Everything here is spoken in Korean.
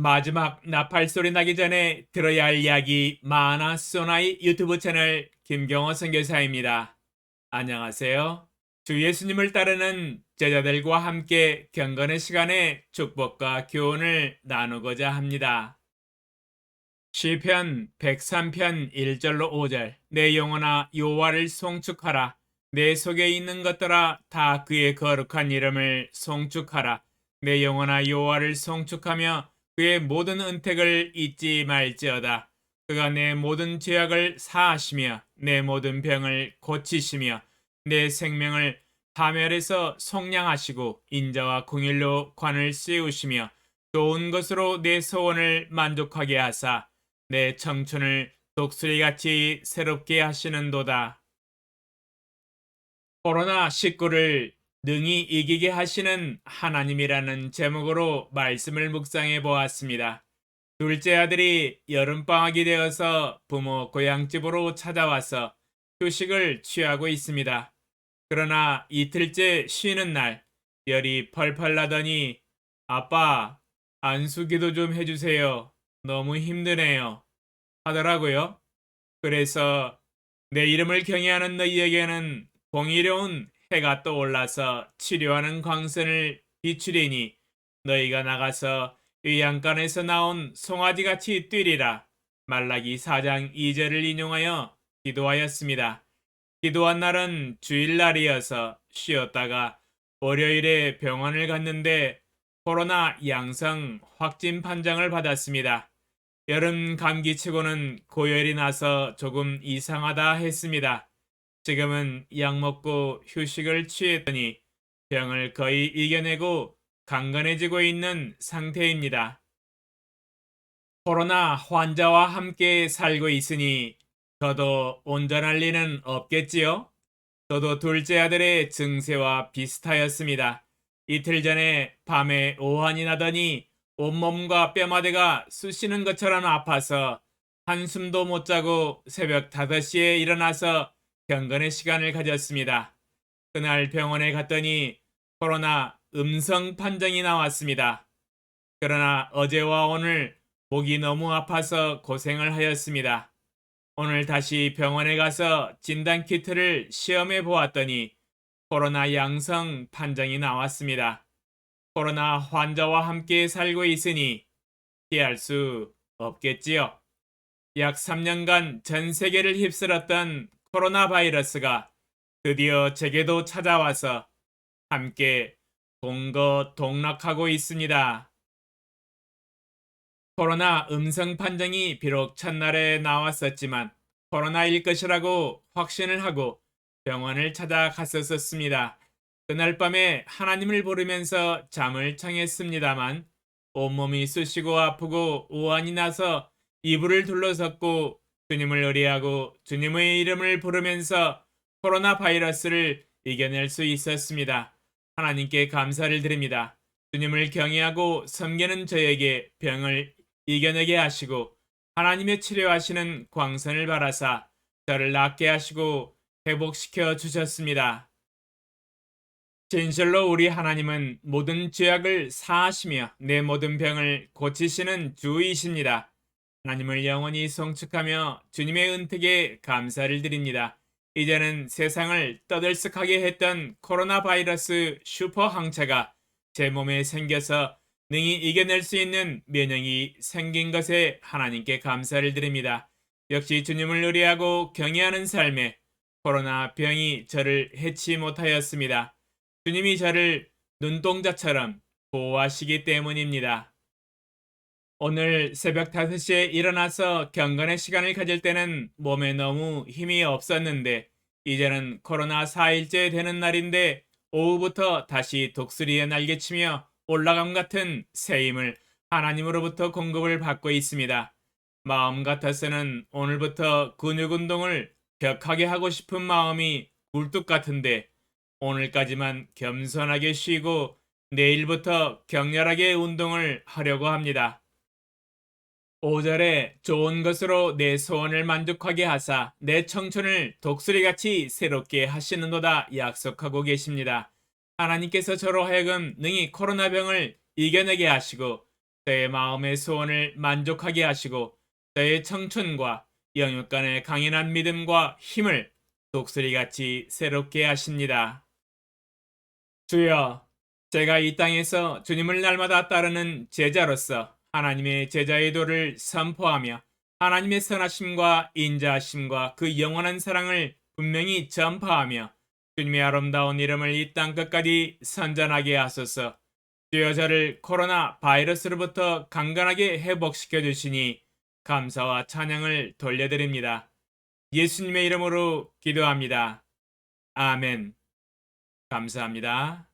마지막 나팔 소리 나기 전에 들어야 할 이야기 마나 소나이 유튜브 채널 김경호 선교사입니다. 안녕하세요. 주 예수님을 따르는 제자들과 함께 경건의 시간에 축복과 교훈을 나누고자 합니다. 시편 103편 1절로 5절 내 영혼아 여호와를 송축하라 내 속에 있는 것들아 다 그의 거룩한 이름을 송축하라 내 영혼아 여호와를 송축하며 그의 모든 은택을 잊지 말지어다 그가 내 모든 죄악을 사하시며 내 모든 병을 고치시며 내 생명을 파멸에서 속량하시고 인자와 공일로 관을 씌우시며 좋은 것으로 내 소원을 만족하게 하사 내 청춘을 독수리같이 새롭게 하시는도다. 코로나19를 능히 이기게 하시는 하나님이라는 제목으로 말씀을 묵상해 보았습니다. 둘째 아들이 여름방학이 되어서 부모 고향집으로 찾아와서 휴식을 취하고 있습니다. 그러나 이틀째 쉬는 날 열이 펄펄 나더니 아빠 안수 기도 좀 해주세요. 너무 힘드네요. 하더라고요. 그래서 내 이름을 경외하는 너희에게는 공의로운 해가 떠올라서 치료하는 광선을 비추리니 너희가 나가서 의양간에서 나온 송아지같이 뛰리라. 말라기 4장 2절을 인용하여 기도하였습니다. 기도한 날은 주일날이어서 쉬었다가 월요일에 병원을 갔는데 코로나 양성 확진 판정을 받았습니다. 여름 감기치고는 고열이 나서 조금 이상하다 했습니다. 지금은 약 먹고 휴식을 취했더니 병을 거의 이겨내고 강건해지고 있는 상태입니다. 코로나 환자와 함께 살고 있으니 저도 온전할 리는 없겠지요? 저도 둘째 아들의 증세와 비슷하였습니다. 이틀 전에 밤에 오한이 나더니 온몸과 뼈마대가 쑤시는 것처럼 아파서 한숨도 못 자고 새벽 5시에 일어나서 경건의 시간을 가졌습니다. 그날 병원에 갔더니 코로나 음성 판정이 나왔습니다. 그러나 어제와 오늘 목이 너무 아파서 고생을 하였습니다. 오늘 다시 병원에 가서 진단 키트를 시험해 보았더니 코로나 양성 판정이 나왔습니다. 코로나 환자와 함께 살고 있으니 피할 수 없겠지요. 약 3년간 전 세계를 휩쓸었던 코로나 바이러스가 드디어 제게도 찾아와서 함께 동거 동락하고 있습니다. 코로나 음성 판정이 비록 첫날에 나왔었지만 코로나일 것이라고 확신을 하고 병원을 찾아갔었습니다. 그날 밤에 하나님을 부르면서 잠을 청했습니다만 온몸이 쑤시고 아프고 오한이 나서 이불을 둘러섰고 주님을 의뢰하고 주님의 이름을 부르면서 코로나 바이러스를 이겨낼 수 있었습니다. 하나님께 감사를 드립니다. 주님을 경외하고 섬기는 저에게 병을 이겨내게 하시고 하나님의 치료하시는 광선을 바라사 저를 낫게 하시고 회복시켜 주셨습니다. 진실로 우리 하나님은 모든 죄악을 사하시며 내 모든 병을 고치시는 주이십니다. 하나님을 영원히 송축하며 주님의 은택에 감사를 드립니다. 이제는 세상을 떠들썩하게 했던 코로나 바이러스 슈퍼 항체가 제 몸에 생겨서 능히 이겨낼 수 있는 면역이 생긴 것에 하나님께 감사를 드립니다. 역시 주님을 의뢰하고 경외하는 삶에 코로나 병이 저를 해치 못하였습니다. 주님이 저를 눈동자처럼 보호하시기 때문입니다. 오늘 새벽 5시에 일어나서 경건의 시간을 가질 때는 몸에 너무 힘이 없었는데 이제는 코로나 4일째 되는 날인데 오후부터 다시 독수리에 날개치며 올라감 같은 새 힘을 하나님으로부터 공급을 받고 있습니다. 마음 같아서는 오늘부터 근육 운동을 격하게 하고 싶은 마음이 굴뚝 같은데 오늘까지만 겸손하게 쉬고 내일부터 격렬하게 운동을 하려고 합니다. 5절에 좋은 것으로 내 소원을 만족하게 하사 내 청춘을 독수리같이 새롭게 하시는도다 약속하고 계십니다. 하나님께서 저로 하여금 능히 코로나 병을 이겨내게 하시고 저의 마음의 소원을 만족하게 하시고 저의 청춘과 영육간의 강인한 믿음과 힘을 독수리같이 새롭게 하십니다. 주여, 제가 이 땅에서 주님을 날마다 따르는 제자로서 하나님의 제자의 도를 선포하며 하나님의 선하심과 인자하심과 그 영원한 사랑을 분명히 전파하며 주님의 아름다운 이름을 이 땅 끝까지 선전하게 하소서. 주여 저를 코로나 바이러스로부터 강건하게 회복시켜 주시니 감사와 찬양을 돌려드립니다. 예수님의 이름으로 기도합니다. 아멘. 감사합니다.